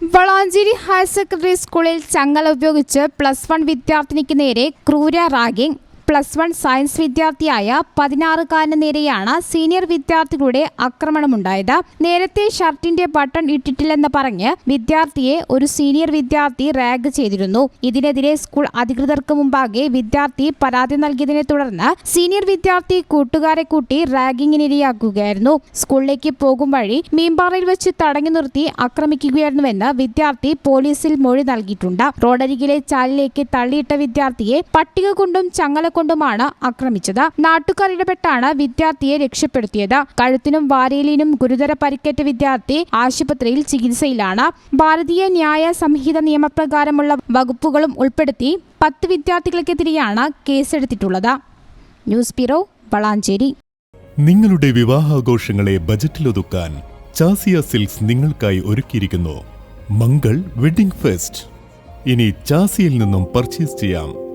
Valanchery higher secondary സ്കൂളിൽ ചങ്ങല ഉപയോഗിച്ച് പ്ലസ് വൺ വിദ്യാർത്ഥിനിക്ക് നേരെ ക്രൂര റാഗിംഗ്. പ്ലസ് വൺ സയൻസ് വിദ്യാർത്ഥിയായ പതിനാറുകാരന് നേരെയാണ് സീനിയർ വിദ്യാർത്ഥികളുടെ ആക്രമണമുണ്ടായത്. നേരത്തെ ഷർട്ടിന്റെ ബട്ടൺ ഇട്ടിട്ടില്ലെന്ന് പറഞ്ഞ് വിദ്യാർത്ഥിയെ ഒരു സീനിയർ വിദ്യാർത്ഥി റാഗ് ചെയ്തിരുന്നു. ഇതിനെതിരെ സ്കൂൾ അധികൃതർക്ക് മുമ്പാകെ വിദ്യാർത്ഥി പരാതി നൽകിയതിനെ തുടർന്ന് സീനിയർ വിദ്യാർത്ഥി കൂട്ടുകാരെ കൂട്ടി റാഗിങ്ങിനിരയാക്കുകയായിരുന്നു. സ്കൂളിലേക്ക് പോകും വഴി മീൻപാറയിൽ വെച്ച് തടഞ്ഞു നിർത്തി ആക്രമിക്കുകയായിരുന്നുവെന്ന് വിദ്യാർത്ഥി പോലീസിൽ മൊഴി നൽകിയിട്ടുണ്ട്. റോഡരികിലെ ചാലിലേക്ക് തള്ളിയിട്ട വിദ്യാർത്ഥിയെ പട്ടിക കൊണ്ടും ചങ്ങല കൊണ്ടുമാണ് ആക്രമിച്ചത്. നാട്ടുകാർ ഇടപെട്ടാണ് വിദ്യാർത്ഥിയെ രക്ഷപ്പെടുത്തിയത്. കഴുത്തിനും വാരയിലിനും ഗുരുതര പരിക്കേറ്റ വിദ്യാർത്ഥി ആശുപത്രിയിൽ ചികിത്സയിലാണ്. ഭാരതീയ ന്യായ സംഹിത നിയമപ്രകാരമുള്ള വകുപ്പുകളും ഉൾപ്പെടുത്തി പത്ത് വിദ്യാർത്ഥികൾക്കെതിരെയാണ് കേസെടുത്തിട്ടുള്ളത്. News bureau Valanchery. നിങ്ങളുടെ വിവാഹാഘോഷങ്ങളെ ബജറ്റിലൊതുക്കാൻ ചാസിയ സിൽക്സ് നിങ്ങൾക്കായി ഒരുക്കിയിരിക്കുന്നു. Mangal wedding fest. ഇനി ചാസിയിൽ നിന്നും പർച്ചേസ് ചെയ്യാം.